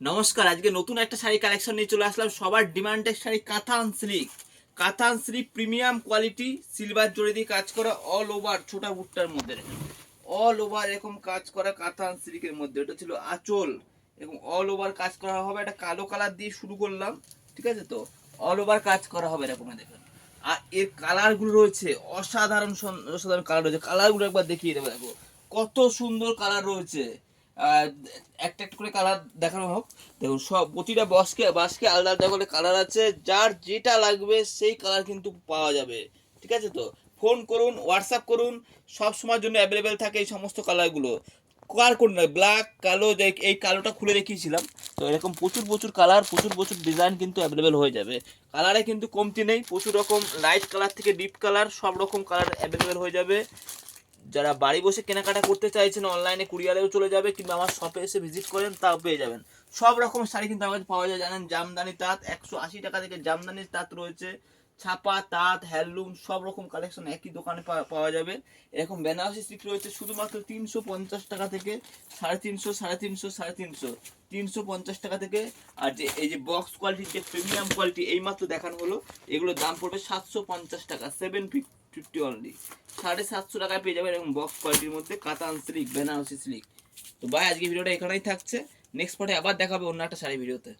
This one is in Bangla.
নমস্কার, আজকে নতুন একটা শাড়ি কালেকশন নিয়ে চলে আসলাম। সবার ডিমান্ডের sari katan silk katan silk premium quality silver zari দিয়ে কাজ করা অল ওভার ছোটা বুটটার মধ্যে অল ওভার এরকম কাজ করা কাতান সিল্কের মধ্যে। এটা ছিল আঁচল। এরকম অল ওভার কাজ করা হবে। এটা কালো কালার দিয়ে শুরু করলাম। ঠিক আছে তো? অল ওভার কাজ করা হবে এরকম দেখুন। আর এর কালারগুলো রয়েছে অসাধারণ অসাধারণ কালার রয়েছে। কালারগুলো একবার দেখিয়ে দেবো, দেখো। কত সুন্দর কালার রয়েছে। একটা একটা করে কালার দেখানো হোক। দেখুন, সব প্রতিটা বসকে বাসকে আলাদা আলাদা করে কালার আছে। যার যেটা লাগবে সেই কালার কিন্তু পাওয়া যাবে। ঠিক আছে তো? ফোন করুন হোয়াটসঅ্যাপ করুন, সব সময়ের জন্য অ্যাভেলেবেল থাকে এই সমস্ত কালারগুলো কার কোন নয় ব্ল্যাক কালো এই কালোটা খুলে রেখেছিলাম তো এরকম প্রচুর প্রচুর কালার প্রচুর প্রচুর ডিজাইন কিন্তু অ্যাভেলেবেল হয়ে যাবে। কালারে কিন্তু কমতি নেই, প্রচুর রকম লাইট কালার থেকে ডিপ কালার সব রকম কালার অ্যাভেলেবেল হয়ে যাবে। যারা বাড়ি বসে কেনাকাটা করতে চাইছেন অনলাইনে কুরিয়ারেও চলে যাবে কিংবা আমার শপে এসে ভিজিট করেন, তাও পেয়ে যাবেন। সব রকম শাড়ি কিন্তু আমার পাওয়া যায়, জানেন, জামদানি তাঁত, একশো আশি টাকা থেকে জামদানির তাঁত রয়েছে, ছাপা তাঁত হ্যান্ডলুম সব রকম কালেকশন একই দোকানে পাওয়া- পাওয়া যাবে। এরকম বেনারসি সিল্ক রয়েছে, শুধুমাত্র তিনশো পঞ্চাশ টাকা থেকে সাড়ে তিনশো সাড়ে তিনশো সাড়ে তিনশো তিনশো পঞ্চাশ টাকা থেকে। আর যে, এই যে বক্স কোয়ালিটির যে প্রিমিয়াম কোয়ালিটি এইমাত্র দেখানো হলো, এগুলোর দাম পড়বে সাতশো পঞ্চাশ টাকা সেভেন ফিফটি অনলি সাড়ে সাতশো টাকায় পেয়ে যাবেন এবং বক্স কোয়ালিটির মধ্যে কাতান স্লিক বেনারসি স্লিক তো ভাই, আজকে ভিডিওটা এখানেই থাকছে। নেক্সট পটে আবার দেখাবে অন্য একটা শাড়ি ভিডিওতে।